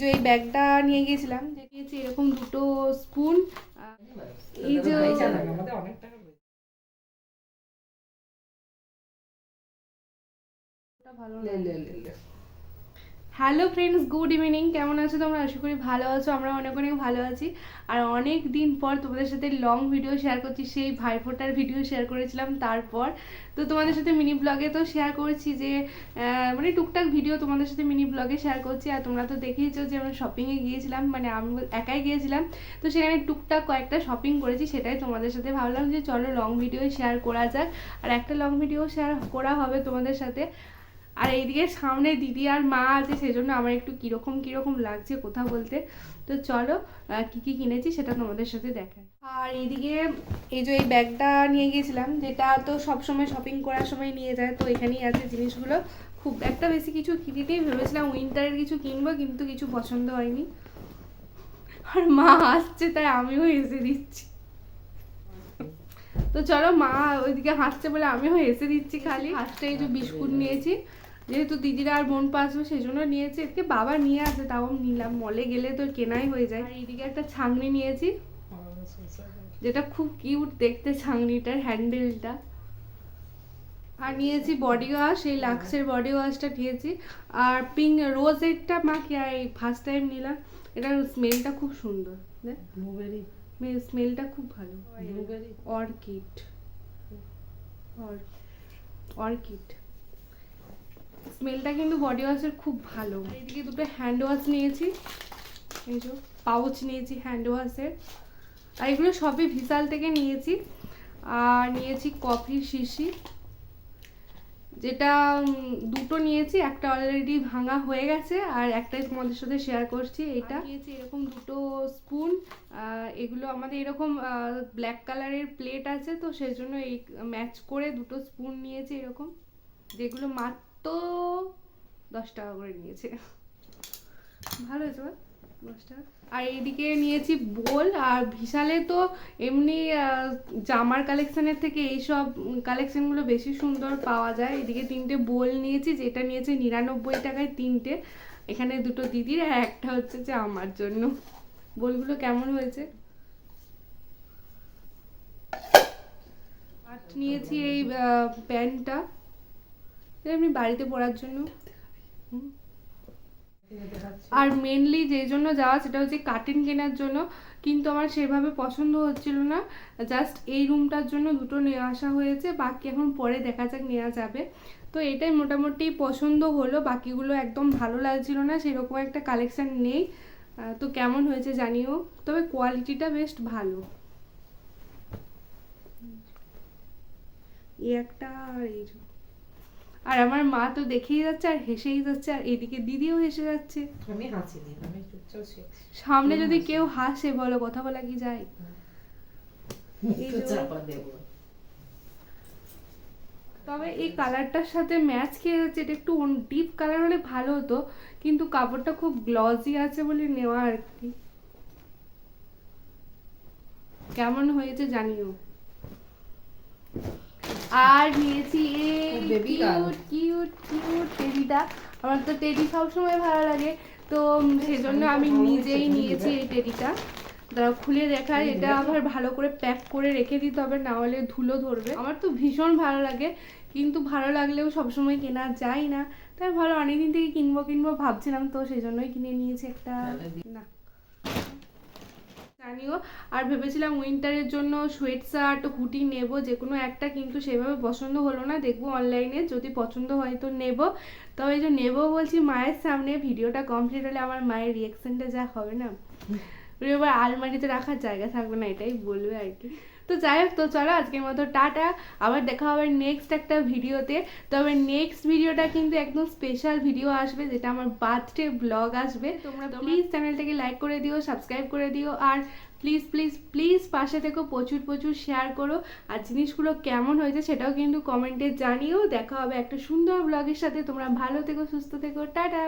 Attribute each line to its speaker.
Speaker 1: যে এই ব্যাগটা নিয়ে গিয়েছিলাম যে গিয়েছি এরকম দুটো স্পুন এই যে
Speaker 2: আমাদের অনেক টাকা
Speaker 1: ভালো
Speaker 2: লে লে লে লে।
Speaker 1: হ্যালো ফ্রেন্ডস গুড ইভিনিং কেমন আছো তোমরা? আশা করি ভালো আছো আমরা অনেক অনেক ভালো আছি। আর অনেক দিন পর তোমাদের সাথে লং ভিডিও শেয়ার করছি, সেই ভাইফোঁটার ভিডিও শেয়ার করেছিলাম তারপর। তো তোমাদের সাথে মিনি ব্লগে তো শেয়ার করছি যে মানে টুকটাক ভিডিও তোমাদের সাথে মিনি ব্লগে শেয়ার করছি। আর তোমরা তো দেখেইছো যে আমরা শপিংয়ে গিয়েছিলাম মানে আমি একাই গিয়েছিলাম। তো সেখানে টুকটাক কয়েকটা শপিং করেছি, সেটাই তোমাদের সাথে ভাবলাম যে চলো লং ভিডিও শেয়ার করা যাক। আর একটা লং ভিডিও শেয়ার করা হবে তোমাদের সাথে। আর এইদিকে সামনে দিদি আর মা আছে সেজন্য আমার একটু কীরকম কীরকম লাগছে কথা বলতে। তো চলো কি কি কিনেছি সেটা তোমাদের সাথে দেখাই। আর এইদিকে এই যে এই ব্যাগটা নিয়ে গিয়েছিলাম যেটা তো সব সময় শপিং করার সময় নিয়ে যায় তো এখানেই আছে জিনিসগুলো। খুব একটা বেশি কিছু কিনিনি ভেবেছিলাম উইন্টারের কিছু কিনবো কিন্তু কিছু পছন্দ হয়নি। আর মা আসছে তাই আমিও এসে দিচ্ছি। তো চলো মা ওইদিকে হাসছে বলে আমিও হেসে দিচ্ছি খালি। হাসটা এই যে বিস্কুট নিয়েছি। যেহেতু দিদিরা আর বোন পা সেই জন্য নিয়েছি। এদিকে বাবা নিয়ে আসে তাও আমি নিলাম। মলে গেলে তো কেনাই হয়ে যায়। আর এইদিকে একটা ছাংনি নিয়েছি যেটা খুব কিউট দেখতে ছাংনিটার হ্যান্ডেলটা আর নিয়েছি বডি ওয়াশ এই লাক্সের বডি ওয়াশটা নিয়েছি। আর পিঙ্ক রোজেরটা মা কি আর এই ফার্স্ট টাইম নিলাম। এটার স্মেলটা খুব সুন্দর
Speaker 2: ব্লুবেরি
Speaker 1: স্মেলটা খুব ভালো।
Speaker 2: ব্লুবেরি
Speaker 1: অর্কিড অর্কিড স্মেলটা কিন্তু বডি ওয়াশের খুব ভালো। এদিকে দুটো হ্যান্ড ওয়াশ নিয়েছি। এই যে পাউচ নিয়েছি হ্যান্ড ওয়াশের আর এগুলো সবই ভিশাল থেকে নিয়েছি। আর নিয়েছি কফির শিশি যেটা দুটো নিয়েছি, একটা অলরেডি ভাঙা হয়ে গেছে, আর একটাই তোমাদের সাথে শেয়ার করছি এটা নিয়েছি এরকম দুটো স্পুন এগুলো আমাদের এরকম ব্ল্যাক কালারের প্লেট আছে, তো সেই জন্য এই ম্যাচ করে দুটো স্পুন নিয়েছি এরকম। যেগুলো মাত্র দশ টাকা করে নিয়েছে। ভালো হয়েছে? দশ টাকা। আর এইদিকে নিয়েছি বোল, আর ভিশালে তো এমনি জামার কালেকশানের থেকে এইসব কালেকশানগুলো বেশি সুন্দর পাওয়া যায়। এদিকে তিনটে বোল নিয়েছি, যেটা নিয়েছে নিরানব্বই টাকায় তিনটে। এখানে দুটো দিদির, আর একটা হচ্ছে যে আমার জন্য। বোলগুলো কেমন হয়েছে? নিয়েছি এই প্যান্টটা। এমনি বাড়িতে পরার জন্য? আর মেনলি যেই জন্য যাওয়া সেটা হচ্ছে কাটিং কেনার জন্য। কিন্তু আমার সেভাবে পছন্দ হচ্ছিল না। জাস্ট এই রুমটার জন্য দুটো নিয়ে আসা হয়েছে। বাকি এখন পরে দেখা যাক নেওয়া যাবে। তো এটাই মোটামুটি পছন্দ হলো। বাকিগুলো একদম ভালো লাগছিল না। সেরকম একটা কালেকশান নেই। তো কেমন হয়েছে জানিও। তবে কোয়ালিটিটা বেশ ভালো। এই একটা আর এই। আর আমার মা তো দেখেই যাচ্ছে আর হেসেই যাচ্ছে আর এদিকে দিদিও হেসে যাচ্ছে।
Speaker 2: আমি হাসিনি আমি চুপচাপ
Speaker 1: সামনে যদি কেউ হাসে বলো কথা বলা কি যায়? তবে এই কালারটার সাথে ম্যাচ খেয়ে যাচ্ছে এটা একটু ডিপ কালার হলে ভালো হতো কিন্তু কাপড়টা খুব গ্লজি আছে বলে নেওয়া আর কি। কেমন হয়েছে জানিও। আর নিয়েছি এই কিউট কিউট কিউট টেডিটা আমার তো টেডি সবসময় ভালো লাগে। তো সেজন্য আমি নিজেই নিয়েছি এই টেডিটা দাঁড়াও খুলে দেখায় এটা আবার ভালো করে প্যাক করে রেখে দিতে হবে না হলে ধুলো ধরবে। আমার তো ভীষণ ভালো লাগে কিন্তু ভালো লাগলেও সবসময় কেনা যায় না। তাই ভালো অনেকদিন থেকে কিনবো কিনবো ভাবছিলাম তো সেই জন্যই কিনে নিয়েছি একটা। না। জানিও আর ভেবেছিলাম উইন্টারের জন্য সোয়েট শার্ট হুটি নেব যে কোনো একটা কিন্তু সেভাবে পছন্দ হলো না। দেখব অনলাইনে যদি পছন্দ হয় তো নেব। তবে এই যে নেব বলছি মায়ের সামনে ভিডিওটা কমপ্লিট হলে আমার মায়ের রিয়াকশনটা যা হবে না। এবার আলমারিতে রাখার জায়গা থাকবে না এটাই বলবে আর কি। তো যাই হোক তো চলো আজকের মতো টাটা। আবার দেখা হবে নেক্সট একটা ভিডিওতে। তবে নেক্সট ভিডিওটা কিন্তু একদম স্পেশাল ভিডিও আসবে যেটা আমার বার্থডে ব্লগ আসবে। তোমরা প্লিজ চ্যানেলটাকে লাইক করে দিও সাবস্ক্রাইব করে দিও। আর প্লিজ প্লিজ প্লিজ পাশে থেকো প্রচুর প্রচুর শেয়ার করো। আর জিনিসগুলো কেমন হয়েছে সেটাও কিন্তু কমেন্টে জানিও। দেখা হবে একটা সুন্দর ব্লগের সাথে। তোমরা ভালো থেকো সুস্থ থেকো। টাটা!